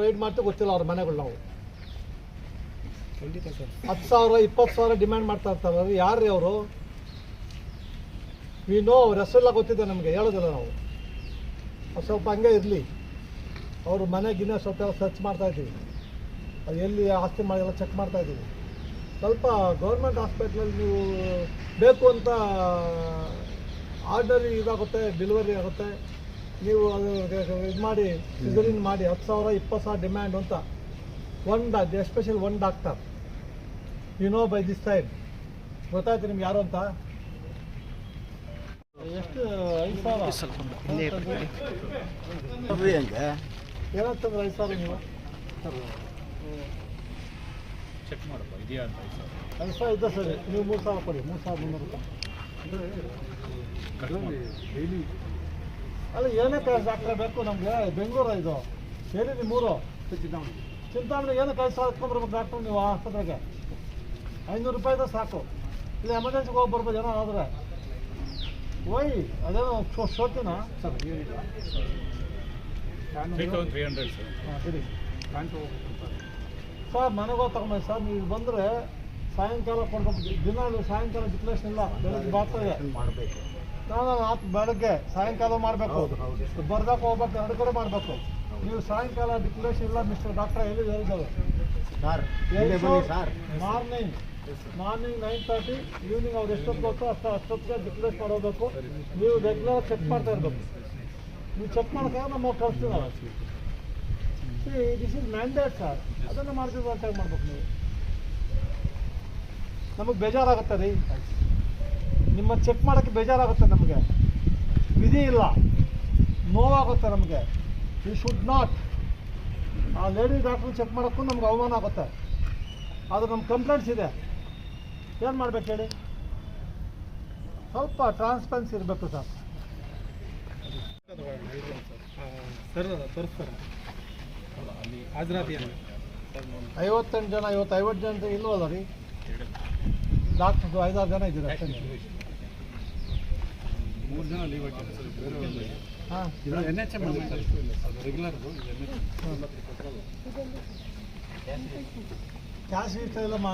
Ride ಮಾಡ್ತೀವಿ ಗೊತ್ತಿಲ್ಲ ಅವ್ರ ಮನೆಗಳು ನಾವು. ಖಂಡಿತ ಸರ್. ಹತ್ತು ಸಾವಿರ ಇಪ್ಪತ್ತು ಸಾವಿರ ಡಿಮ್ಯಾಂಡ್ ಮಾಡ್ತಾ ಇರ್ತಾರೆ. ಅವ್ರು ಯಾರು ರೀ ಅವರು? ವಿ ನೋ ಅವ್ರ ಹೆಸರೆಲ್ಲ ಗೊತ್ತಿದೆ ನಮಗೆ ಹೇಳೋದಿಲ್ಲ ನಾವು. ಅದು ಸ್ವಲ್ಪ ಹಂಗೆ ಇರಲಿ. ಅವ್ರ ಮನೆಗಿನ್ನ ಸ್ವಲ್ಪ ಎಲ್ಲ ಸರ್ಚ್ ಮಾಡ್ತಾ ಇದ್ದೀವಿ. ಅದು ಎಲ್ಲಿ ಆಸ್ತಿ ಮಾಡಿಲ್ಲ ಚೆಕ್ ಮಾಡ್ತಾ ಇದ್ದೀವಿ. ಸ್ವಲ್ಪ ಗೌರ್ಮೆಂಟ್ ಹಾಸ್ಪಿಟ್ಲಲ್ಲಿ ನೀವು ಬೇಕು ಅಂತ ಆರ್ಡರ್ ಇದಾಗುತ್ತೆ ಡೆಲಿವರಿ ಆಗುತ್ತೆ. ನೀವು ಅದು ಇದು ಮಾಡಿ ಸಿಸರಿನ್ ಮಾಡಿ ಹತ್ತು ಸಾವಿರ ಇಪ್ಪತ್ತು ಸಾವಿರ ಡಿಮ್ಯಾಂಡ್ ಅಂತ one doc especially one doctor you know by this time ಗೊತ್ತಾಯ್ತು ನಿಮ್ಗೆ ಯಾರು ಅಂತ? ಎಷ್ಟು ಐದು ಸಾವಿರ? ಏನಂತಂದ್ರೆ ಐದು ಸಾವಿರ ನೀವು? ಚೆಕ್ ಮಾಡಪ್ಪ ಇದೆಯಾ ಅಂತ ಐದು ಸಾವಿರ. ಇದ್ದ ಸರಿ ನೀವು ಮೂರು ಸಾವಿರ ಕೊಡಿ ಮೂರು ಸಾವಿರ ಮುನ್ನೂರು ರೂಪಾಯಿ. ಅಲ್ಲ ಏನೇ ಡಾಕ್ಟ್ರೆ ಬೇಕು ನಮಗೆ ಬೆಂಗಳೂರು ಇದು. ಹೇಳಿ ನಿಮ್ಮೂರು ಚಿಂತಾಮಣಿ ಚಿಂತಾಮಣಿ. ಏನಕ್ಕೆ ಐದು ಸಾವಿರ ಎತ್ಕೊಂಡ್ಬರ್ಬೇಕು ಡಾಕ್ಟ್ರು ನೀವು ಆಸ್ಪತ್ರೆಗೆ. ಐನೂರು ರೂಪಾಯಿದ ಸಾಕು. ಇಲ್ಲ ಎಮರ್ಜೆನ್ಸಿಗೆ ಹೋಗಿ ಬರ್ಬೋದು ಏನೋ ಆದರೆ. ಓಯ್ ಅದೇನೋ ಶೋ ಶೋಕಿನ? ಸರ್ ಸರ್ ಹಾಂ ಸರಿ ಸರ್ ಮನೆಗೆ ಹೋಗಿ ತಗೊಂಬ ಸರ್ ನೀವು ಬಂದರೆ ಸಾಯಂಕಾಲ ಕೊಡ್ಬೇಕು. ದಿನ ಸಾಯಂಕಾಲ ಡಿಕ್ಲೇಷನ್ ಇಲ್ಲ. ಬೆಳಗ್ಗೆ ಬಾತ್ರೆ ಮಾಡಬೇಕು. ಬೆಳಗ್ಗೆ ಸಾಯಂಕಾಲ ಮಾಡಬೇಕು. ಬರ್ದಕ್ಕೆ ಹೋಗ್ಬೇಕು ಎರಡು ಕಡೆ ಮಾಡಬೇಕು. ನೀವು ಸಾಯಂಕಾಲ ಡಿಕ್ಲೇಷನ್ ಇಲ್ಲ ಮಿಸ್ಟರ್ ಡಾಕ್ಟರ್ ಎಲ್ಲಿ ಹೇಳಿದ್ದಾರೆ sir morning morning nine thirty evening ಅವ್ರು ಎಷ್ಟೊತ್ತು ಗೊತ್ತೋ ಅಷ್ಟು ಅಷ್ಟೊತ್ತಿಗೆ ಡಿಕ್ಲೇರ್ ಮಾಡೋಬೇಕು. ನೀವು ರೆಗ್ಯುಲರ್ ಚೆಕ್ ಮಾಡ್ತಾ ಇರಬೇಕು. ನೀವು ಚೆಕ್ ಮಾಡ್ತಾ ನಮ್ಮ ಕಳಿಸ್ತೀವಿ ನಾವು ದಿಸ್ ಇಸ್ ಮ್ಯಾಂಡೇಟ್ ಸರ್ ಅದನ್ನು ಮಾಡ್ತೀವಿ ಅಂತ ಮಾಡ್ಬೇಕು ನೀವು. ನಮಗೆ ಬೇಜಾರಾಗುತ್ತೆ ರೀ. ನಿಮ್ಮ ಚೆಕ್ ಮಾಡೋಕ್ಕೆ ಬೇಜಾರಾಗುತ್ತೆ ನಮಗೆ. ವಿಧಿ ಇಲ್ಲ. ನೋವಾಗುತ್ತೆ ನಮಗೆ. ಯು ಶುಡ್ ನಾಟ್ ಆ ಲೇಡಿ ಡಾಕ್ಟ್ರು ಚೆಕ್ ಮಾಡೋಕ್ಕೂ ನಮ್ಗೆ ಅವಮಾನ ಆಗುತ್ತೆ. ಅದು ನಮ್ಮ ಕಂಪ್ಲೇಂಟ್ಸ್ ಇದೆ. ಏನು ಮಾಡ್ಬೇಕು ಹೇಳಿ? ಸ್ವಲ್ಪ ಟ್ರಾನ್ಸ್ಪರೆನ್ಸಿ ಇರಬೇಕು ಸರ್. ಸರ್ ತೋರಿಸ್ತಾರ. ಅಲ್ಲಿ ಐವತ್ತೆಂಟು ಜನ ಇವತ್ತು ಐವತ್ತು ಜನ ಇಲ್ವಲ್ಲ ರೀ? ಡಾಕ್ಟರ್ಸು ಐದಾರು ಜನ ಇದ್ದೀರಾ? ಮೂರು ಜನ ಲೀವ್ ಹಾಕಿದ್ದಾರೆ N H M regular cash ಇರ್ತದಲ್ಲಮ್ಮ.